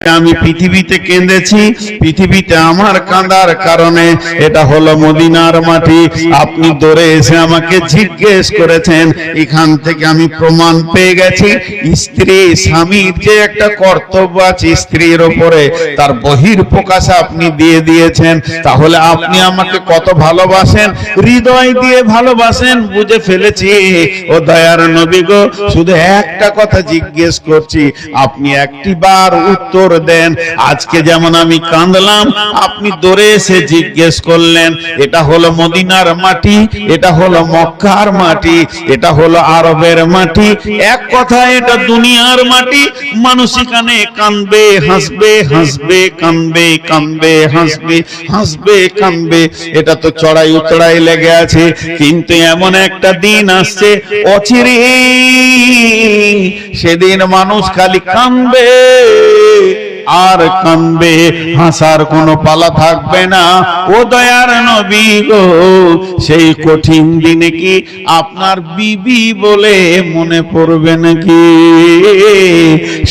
আমি পৃথিবীতে কেঁদেছি পৃথিবীতে আমার কাঁদার কারণে। এটা হলো মদিনার মাটি। আপনি দৌড়ে এসে আমাকে জিজ্ঞেস করেছেন, এখান থেকে আমি প্রমাণ পেয়ে গেছি, স্ত্রী, স্বামীর যে একটা কর্তব্য আছে স্ত্রীর ওপরে, তার বহির প্রকাশ আপনি দিয়ে দিয়েছেন। তাহলে আপনি আমাকে কত ভালোবাসেন? হৃদয় দিয়ে ভালোবাসেন, বুঝে ফেলেছি। ও দয়ার নবী গো, শুধু একটা কথা জিজ্ঞেস করছি। আপনি একটি বার উত্তর দেন। আজকে যেমন আমি কাঁদলাম, আপনি দৌড়ে এসে জিজ্ঞেস করলেন, এটা হলো মদিনার মাটি, এটা হলো মক্কার মাটি, এটা হলো আরবের মাটি। এক কথা এটা দুনিয়ার মাটি। মানুষ এখানে কানবে হাসবে হাসবে কানবে কানবে হাসবে হাসবে কানবে এটা তো চড়াই উতড়াই লেগে আছে। কিন্তু এমন একটা দিন আসছে অচিরে সেদিন মানুষ খালি কানবে আর কানবে হাসার কোনো পালা থাকবে না। ও দয়ার নবী গো, সেই কঠিন দিনে কি আপনার বিবি বলে মনে পড়বে নাকি?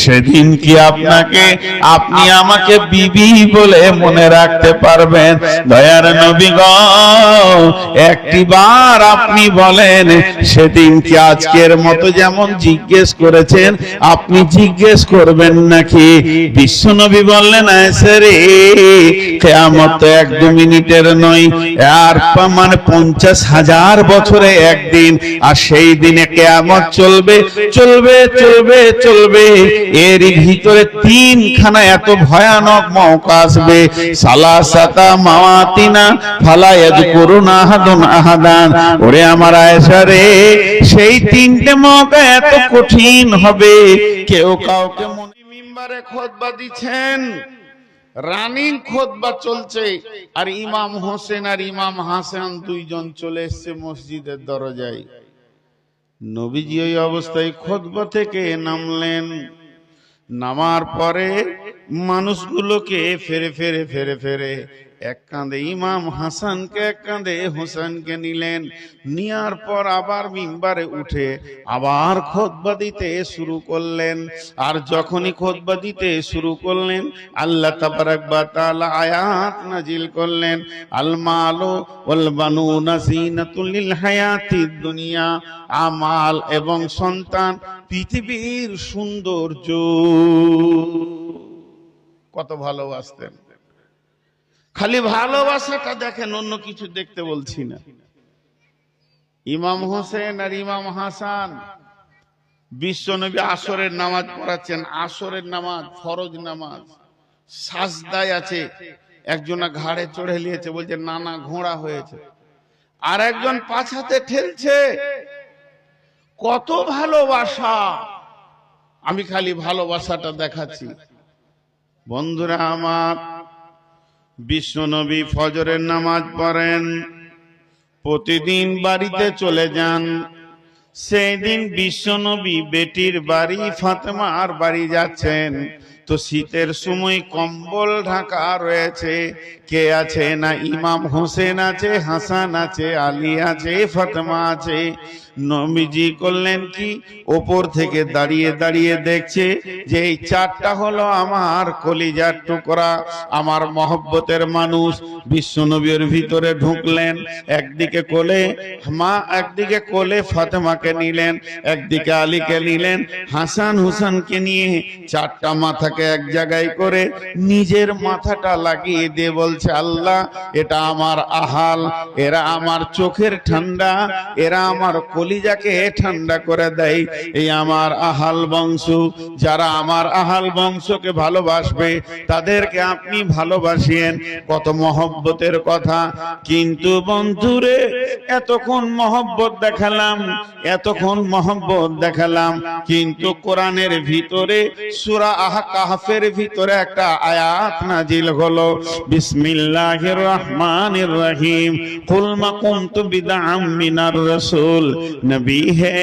সেদিন কি আপনাকে, আপনি আমাকে বিবি বলে মনে রাখতে পারবেন? দয়ার নবী গো, একটি বার আপনি বলেন, সেদিন কি আজকের মতো যেমন জিজ্ঞেস করেছেন, আপনি জিজ্ঞেস করবেন নাকি? বিশ্বনবী বললেন তো এক দু মিনিটের নয়। আর মানে পঞ্চাশ হাজার বছরে একদিন, আর সেই দিনে কেয়ামত চলবে চলবে চলবে চলবে। এর ভিতরে তিনখানা এত ভয়ানক মৌকা আসবে। মাওয়াতিনা ফালা আহাদুন ওরে আমার সেই তিনটে মৌকা এত কঠিন হবে। কেউ কাউকে মনে মিম্বারে খোদবা দিচ্ছেন। রানিং খোদবা চলছে। আর ইমাম হোসেন আর ইমাম হাসান দুইজন চলে এসছে মসজিদের দরজায়। নবীজি ওই অবস্থায় খোদবা থেকে নামলেন। নামার পরে মানুষগুলোকে ফেরে ফেরে ফেরে ফেরে এক কাঁধে ইমাম হাসানকে, এক কাঁধে হোসেনকে নিলেন। নেওয়ার পর আবার মিম্বারে উঠে আবার খোদবা দিতে শুরু করলেন। আর যখনই খোদবা দিতে শুরু করলেন, আল্লাহ তাবারাক বা তাআলা আয়াত নাজিল করলেন। আল মালু ওয়াল বানুনা দুনিয়া, আমাল এবং সন্তান, পৃথিবীর সৌন্দর্য। কত ভালোবাসতেন। খালি ভালোবাসাটা দেখেন, অন্য কিছু দেখতে বলছি না। ইমাম হোসেন আর ইমাম হাসান বিশ্বনবী আসরের নামাজ পড়াচ্ছেন, আসরের নামাজ, ফরজ নামাজ, সাজদায় আছে। একজনা ঘাড়ে চড়ে নিয়েছে, বলছে, নানা ঘোড়া হয়েছে। আর একজন পাছাতে ঠেলছে। কত ভালোবাসা। আমি খালি ভালোবাসাটা দেখাচ্ছি। বন্ধুরা আমার বিশ্বনবী ফজরের নামাজ পড়েন। প্রতিদিন বাড়িতে চলে যান। সেই দিন বিশ্বনবী বেটির বাড়ি ফাতেমা আর বাড়ি যাচ্ছেন। তো শীতের সময় কম্বল ঢাকা রয়েছে। কে আছে না? ইমাম হোসেন আছে, হাসান আছে, আলী আছে, ফাতেমা আছে। নবীজি করলেন কি? ওপর থেকে দাঁড়িয়ে দাঁড়িয়ে দেখছে যে এই চারটা হলো আমার কলিজার টুকরা, আমার মহব্বতের মানুষ। বিশ্বনবীর ভিতরে ঢুকলেন, একদিকে কোলে মা, একদিকে কোলে ফাতেমাকে নিলেন, একদিকে আলীকে নিলেন, হাসান হুসানকে নিয়ে চারটা মাথাকে এক জায়গায় করে নিজের মাথাটা লাগিয়ে দিয়ে বলছে, আল্লাহ, এটা আমার আহাল, এরা আমার চোখের ঠান্ডা, এরা আমার কলিজাকে ঠান্ডা করে দেয়। এই আমার আহাল বংশ, যারা আমার আহাল বংশকে ভালোবাসবে, তাদেরকে আপনি ভালোবাসিয়েন কত মহব্বতের কথা। কিন্তু বন্ধুরে, এতক্ষণ মহব্বত দেখালাম, এতক্ষণ মহব্বত দেখালাম। কিন্তু কোরআনের ভিতরে সুরা আহ কাহফের ভিতরে একটা আয়াত নাজিল হলো, বিসমিল্লাহির রহমানির রহিম, কুল মা কুনতু বিদআম মিনার রাসূল, নবী হে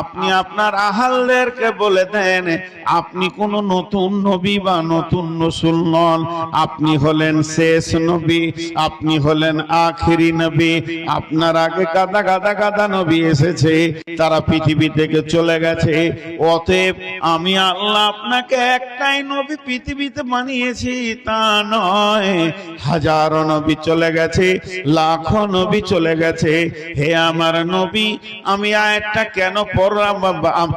আপনি আপনার আহালদেরকে বলে দেন, আপনি কোন নতুন নবী বা নতুন রসুল নন। আপনি হলেন শেষ নবী, আপনি হলেন আখেরি নবী, আপনার আগে গাদা গাদা গাদা নবী এসেছে, তারা পৃথিবী থেকে চলে গেছে। অতএব আমি আল্লাহ আপনাকে একটাই নবী পৃথিবীতে বানিয়েছি, তা নয়। হাজারো নবী চলে গেছে, লাখো নবী চলে গেছে। হে আমার নবী, আমি আয়াতটা কেন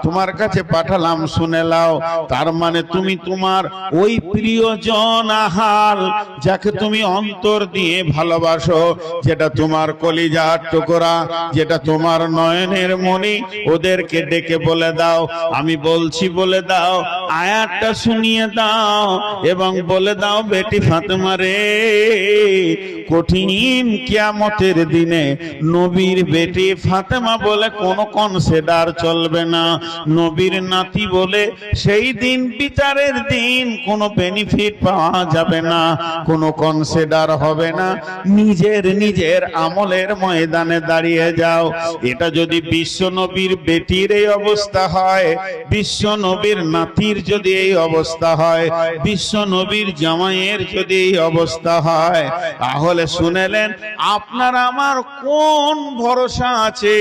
তোমার কাছে পাঠালাম, শুনে লাও তার মানে তুমি তোমার ওই প্রিয়জন আহাল যাকে তুমি অন্তর দিয়ে ভালোবাসো, যেটা তোমার কলিজার টুকরা, যেটা তোমার নয়নের মনি ওদেরকে ডেকে বলে দাও। আমি বলছি বলে দাও আয়াতটা শুনিয়ে দাও এবং বলে দাও, বেটি ফাতেমা রে, কঠিন কিয়ামতের দিনে নবীর বেটি ফাতেমা বলে কোন কনসেডার চলবে না। নবীর নাতি বলে সেই দিন বিচারের দিন, কোনো বেনিফিট পাওয়া যাবে না, কোনো কনসিডার হবে না। নিজের নিজের আমলের ময়দানে দাঁড়িয়ে যাও। এটা যদি বিশ্ব নবীর বেটির এই অবস্থা হয়, বিশ্ব নবীর নাতির যদি এই অবস্থা হয়, বিশ্ব নবীর জামাইয়ের যদি এই অবস্থা হয়, তাহলে শুনেলেন, আপনার আমার কোন ভরসা আছে?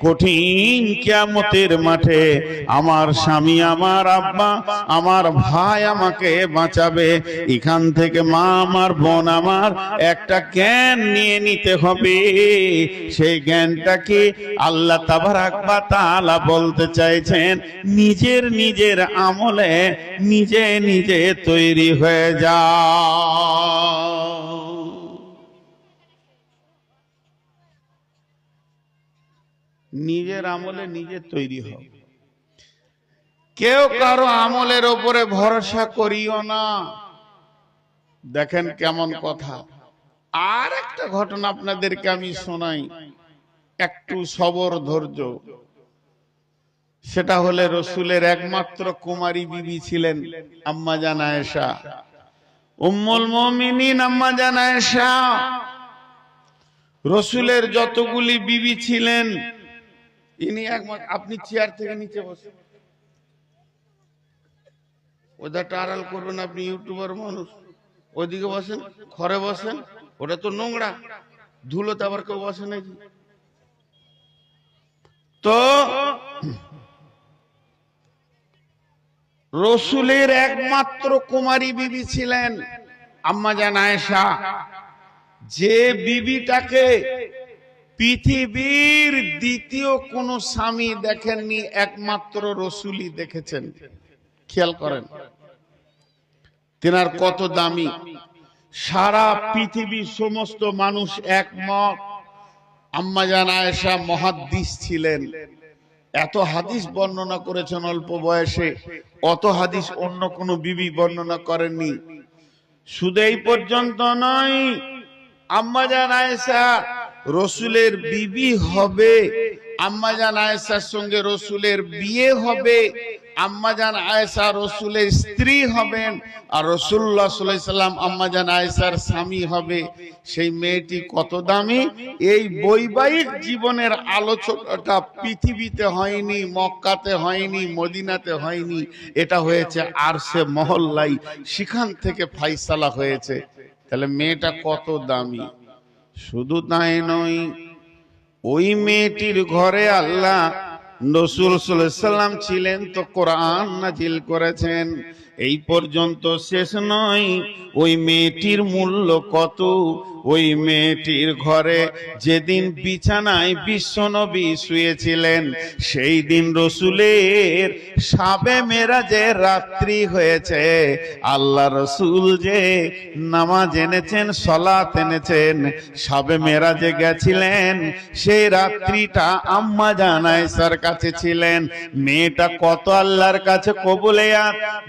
কঠিন কিয়ামতের মাঠে আমার স্বামী, আমার আব্বা, আমার ভাই আমাকে বাঁচাবে। এখান থেকে মা আমার, বোন আমার, একটা জ্ঞান নিয়ে নিতে হবে। সেই জ্ঞানটাকে আল্লাহ তাবারাক বা তাআলা বলতে চাইছেন, নিজের নিজের আমলে নিজে নিজে তৈরি হয়ে যাও নিজের আমলে নিজে তৈরি হও। কেউ কারও আমলের ওপরে ভরসা করিও না। দেখেন কেমন কথা। আর একটা ঘটনা আপনাদেরকে আমি শোনাই। একটু সবর ধৈর্য। সেটা হলে রসুলের একমাত্র কুমারী বিবি ছিলেন আম্মা জান আয়েশা উম্মুল মুমিনিন আম্মা জান আয়েশা রসুলের যতগুলি বিবি ছিলেন, ইনি একমাত্র আপনি চেয়ার থেকে নিচে বসে ওদাটা আড়াল করবেন আপনি ইউটিউবার মানুষ। ওইদিকে বসেন, ঘরে বসেন, ওটা তো নোংরা। ধুলোতে আবার কেউ বসে নাকি? তো রসুলের একমাত্র কুমারী বিবি ছিলেন আম্মা জান আয়েশা। যে বিবিটাকে পৃথিবীর দ্বিতীয় কোন স্বামী দেখেননি, একমাত্র রসুলই দেখেছেন। খেয়াল করেন, তেনার কত দামি। সারা পৃথিবীর সমস্ত মানুষ একমত। আম্মাজান আয়েশা মহাদ্দিস ছিলেন। এত হাদিস বর্ণনা করেছেন অল্প বয়সে, অত হাদিস অন্য কোনো বিবি বর্ণনা করেননি। শুধু এই পর্যন্ত নয় আম্মাজান আয়েশা, রসুলের বিবি হবে আম্মাজান আয়েশার সঙ্গে রসুলের বিয়ে হবে আম্মাজান আয়েশা রসুলের স্ত্রী হবেন আর রসুল্লাহ সাল্লাম আম্মাজান আয়েশার স্বামী হবে। সেই মেয়েটি কত দামি? এই বৈবাহিক জীবনের আলোচনাটা পৃথিবীতে হয়নি, মক্কাতে হয়নি, মদিনাতে হয়নি। এটা হয়েছে আর সে মহল্লাই সেখান থেকে ফাইসালা হয়েছে। তাহলে মেয়েটা কত দামি? শুধু তাই নয় ওই মেয়েটির ঘরে আল্লাহ নসুল সাল্লাম ছিলেন তো কোরআন নাজিল করেছেন। এই পর্যন্ত শেষ নয়। ওই মেয়েটির মূল্য কত? ওই মেয়েটির ঘরে যেদিন বিছানায় বিশ্বনবী শুয়েছিলেন, সেই দিন রসুলের সাবে মেরা যে রাত্রি হয়েছে। আল্লাহ রসুল যে নামাজ এনেছেন, সলাত এনেছেন, সাবে মেরা যে গেছিলেন, সেই রাত্রিটা আম্মা জানায় স্যার কাছে ছিলেন। মেয়েটা কত আল্লাহর কাছে কবুলেয়া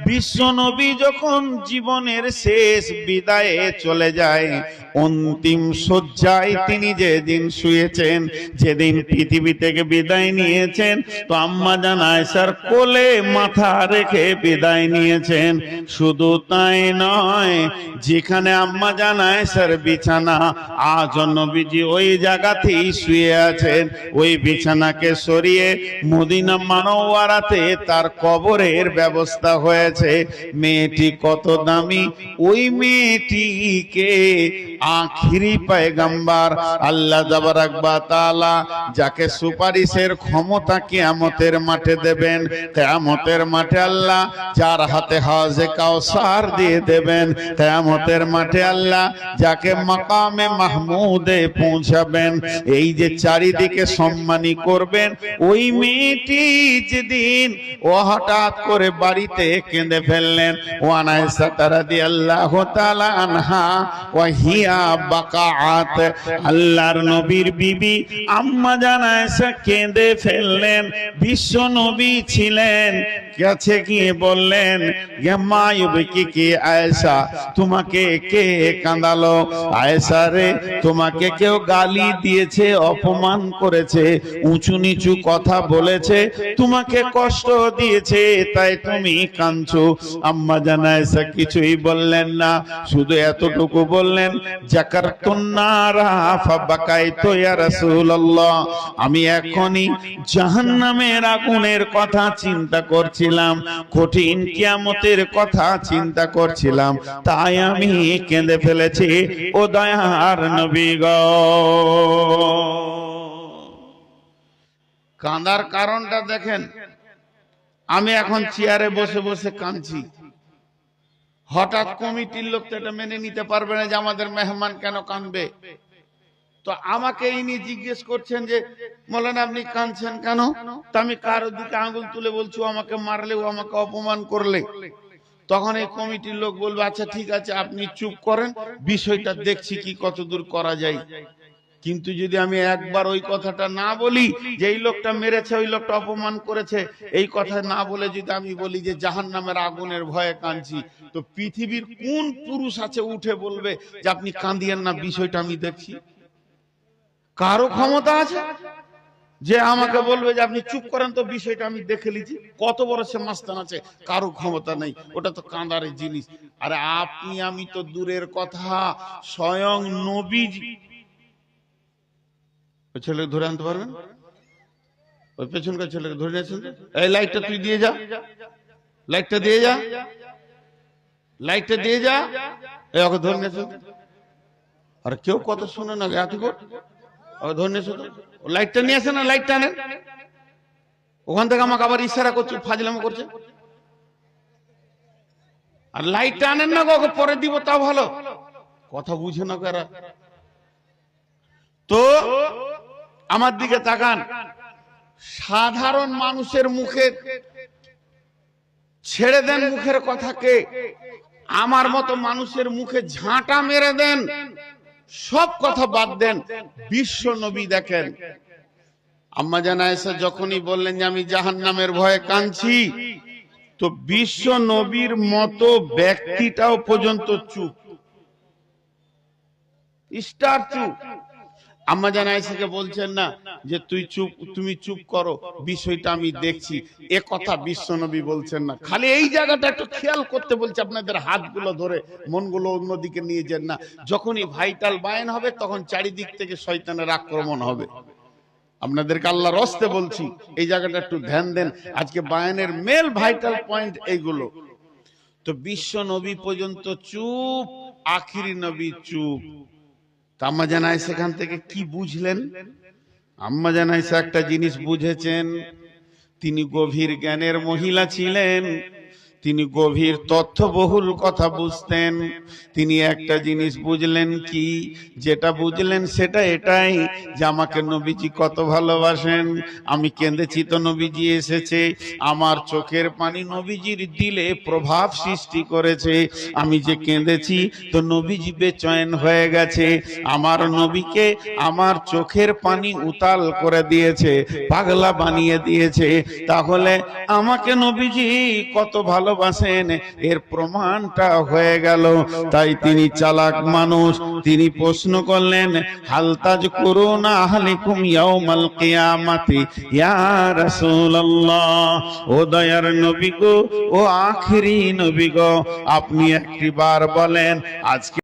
বিশ্ব নবী যখন জীবনের শেষ বিদায়ে চলে যায়, অন্তিম শয্যায় তিনি যেদিন শুয়েছেন, যেদিন পৃথিবী থেকে বিদায় নিয়েছেন, তো আম্মা জান আয়েশার কোলে মাথা রেখে বিদায় নিয়েছেন। শুধু তাই নয়, যেখানে আম্মা জান আয়েশার বিছানা, আজ ওই জায়গাতেই শুয়ে আছেন। ওই বিছানাকে সরিয়ে মদিনা মানওয়ারাতে তার কবরের ব্যবস্থা হয়েছে। মেয়েটি কত দামি? ওই মেয়েটিকে আখিরি পায়গাম্বার আল্লাহ জাবারাকবা তাআলা যাকে সুপারিশের ক্ষমতা কিয়ামতের মাঠে দেবেন, কিয়ামতের মাঠে আল্লাহ যার হাতে হাজে কাউসার দিয়ে দেবেন, কিয়ামতের মাঠে আল্লাহ যাকে মাকামে মাহমুদে পৌঁছাবেন, এই যে চারিদিকে সম্মানী করবেন, ওই মেয়েটি যেদিন ও হঠাৎ করে বাড়িতে কেঁদে ফেললেন। আনহা ওয়া হিয়া বাকাআত। আল্লাহর নবীর বিবি আম্মা জান আয়েশা কেঁদে ফেললেন। বিশ্ব নবী ছিলেন। কাছে গিয়ে বললেন মায়ুবকি কি আয়েশা? তোমাকে কে কাঁদালো? আয়েশা রে, তোমাকে কেউ গালি দিয়েছে, অপমান করেছে, উঁচু নিচু কথা বলেছে, তোমাকে কষ্ট দিয়েছে, তাই তুমি কাঁদছো। আম্মা জান আয়েশা কিছুই বললেন না। শুধু এতটুকু বললেন আমি এখনই জাহান্নামের আগুনের কথা চিন্তা করছিলাম, কঠিন কিয়ামতের কথা চিন্তা করছিলাম। তাই আমি কেঁদে ফেলেছি, ও দয়ার নবী গো। কাঁদার কারণটা দেখেন আমি এখন চেয়ারে বসে বসে কাঁদছি। হঠাৎ কমিটির লোক তো এটা মেনে নিতে পারবে না যে আমাদের মেহমান কেন কাঁদবে। তো আমাকে ইনি জিজ্ঞেস করছেন যে বলেন আপনি কাঁদছেন কেন? তো আমি কারও দিকে আঙুল তুলে বলছি আমাকে মারলে ও আমাকে অপমান করলে। তখন এই কমিটির লোক বলবে আচ্ছা ঠিক আছে আপনি চুপ করেন। বিষয়টা দেখছি কি কতদূর করা যায়। কিন্তু যদি আমি একবার ওই কথাটা না বলি যে এই লোকটা মেরেছে, ওই লোকটা অপমান করেছে, এই কথা না বলে যদি আমি বলি যে জাহান নামের আগুনের ভয়ে কাঁদছি, তো পৃথিবীর কোন পুরুষ আছে উঠে বলবে যে আপনি কাঁদিয়েন না, বিষয়টা আমি দেখছি। কারও ক্ষমতা আছে? যে আমাকে বলবে যে আপনি চুপ করেন তো বিষয়টা আমি দেখে লিছি কত বড় সে মাস্তান আছে, কারও ক্ষমতা নেই। ওটা তো কাঁদারের জিনিস। আরে আপনি, আমি তো দূরের কথা। স্বয়ং নবীজি ওই ছেলেকে ধরে আনতে পারবেন? ওই পেছনকার ছেলেকে ধরে নিয়েছেন এই লাইটটা তুই দিয়ে যা। লাইটটা দিয়ে যা। লাইটটা দিয়ে যা। এই ওকে ধরে নিয়েছেন আর কেউ কথা শুনে না এত ওকে ধরে নিয়েছো তো। লাইটটা নিয়ে আসে না, লাইটটা আনেন। ওখান থেকে আমাকে আবার ইশারা করছে, ফাজলামো করছে। আর লাইটটা আনেন না ওকে পরে দিব, তাও ভালো। কথা বুঝে না কারা। তো আমার দিকে তাকান। সাধারণ মানুষের মুখে ছেড়ে দেন মুখের কথাকে। আমার মতো মানুষের মুখে ঝাঁটা মেরে দেন। সব কথা বাদ দেন। বিশ্ব নবী দেখেন। আম্মা জানা এসে যখনই বললেন যে আমি জাহান নামের ভয়ে কাঁদছি, তো বিশ্ব নবীর মতো ব্যক্তিটাও পর্যন্ত চুপ। স্টার চুপ। আম্মা জান বলছেন না যে তুই চুপ, তুমি চুপ করো, বিষয়টা আমি দেখছি। এ কথা বিশ্বনবী বলছেন না। খালি এই জায়গাটা একটু খেয়াল করতে বলছে আপনাদের হাতগুলো ধরে, মনগুলো অন্যদিকে নিয়ে যান না। যখনই ভাইটাল বায়ন হবে, তখন চারিদিক থেকে শয়তানের আক্রমণ হবে। আপনাদেরকে আল্লাহ রস্তে বলছি, এই জায়গাটা একটু ধ্যান দেন। আজকে বায়ানের মেল ভাইটাল পয়েন্ট এইগুলো। তো বিশ্ব নবী পর্যন্ত চুপ, আখিরি নবী চুপ। আম্মা জানাই সেখান থেকে কি বুঝলেন? আম্মা জানাইসা একটা জিনিস বুঝেছেন, তিনি গভীর জ্ঞানের মহিলা ছিলেন। তিনি গভীর তথ্যবহুল কথা বুঝতেন। তিনি একটা জিনিস বুঝলেন কি? যেটা বুঝলেন সেটা এটাই যে আমাকে নবীজি কত ভালোবাসেন। আমি কেঁদেছি তো নবীজি এসেছে। আমার চোখের পানি নবীজির দিলে প্রভাব সৃষ্টি করেছে। আমি যে কেঁদেছি তো নবীজি বেচয়ন হয়ে গেছে। আমার নবীকে আমার চোখের পানি উতাল করে দিয়েছে, পাগলা বানিয়ে দিয়েছে। তাহলে আমাকে নবীজি কত ভালো ভালোবাসেন এর প্রমাণটা হয়ে গেল। তাই তিনি চালাক মানুষ। তিনি প্রশ্ন করলেন হালতাজ করুন আহলিকুম ইয়াউমাল ইয়া ও দয়ার নবী গো, ও আখেরি নবী গো। আপনি একটি বার বলেন, আজকে